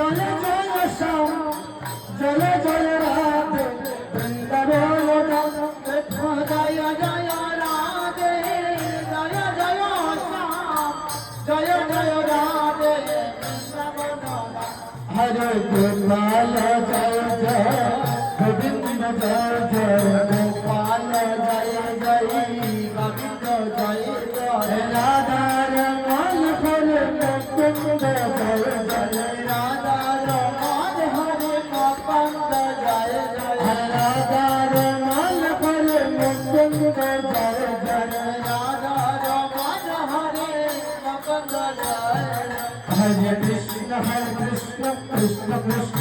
জলে জলে সাও জলে জলে রাধে, বৃন্দাবন জয় জয় রাধে, জয় জয় শ্যাম, জয় জয় রাধে হরে গোপাল জয় জয়, গোবিন্দ, জয় জয়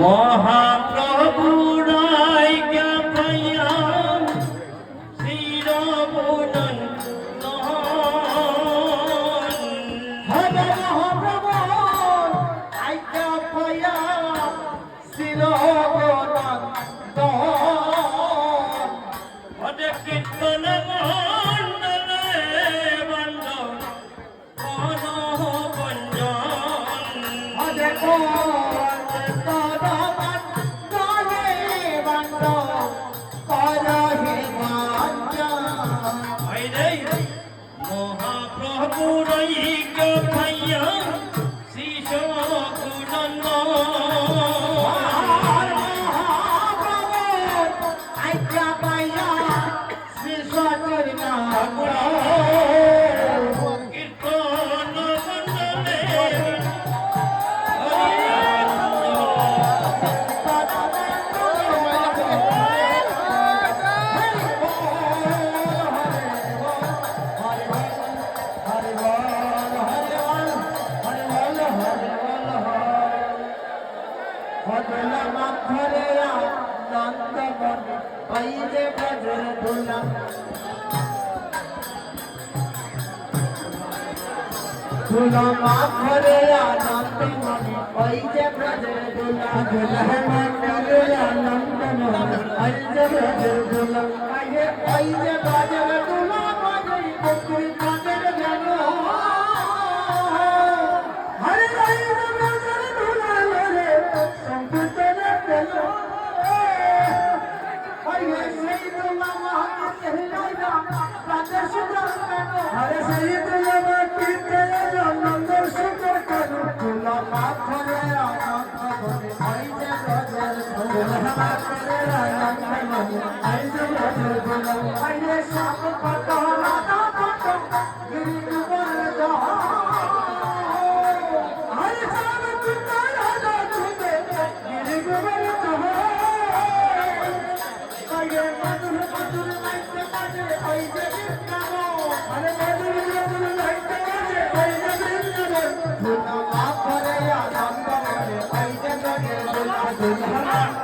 মহাপ্রভু নন্দন পাইলে বজর ধুলা সুলমা ঘরে আনন্দ মনে ওই যে ব্রজের দুলা দুলহন ঘরে আনন্দ মনে ওই যে ব্রজের দুলা ওই যে ব্রজের ¡Vamos!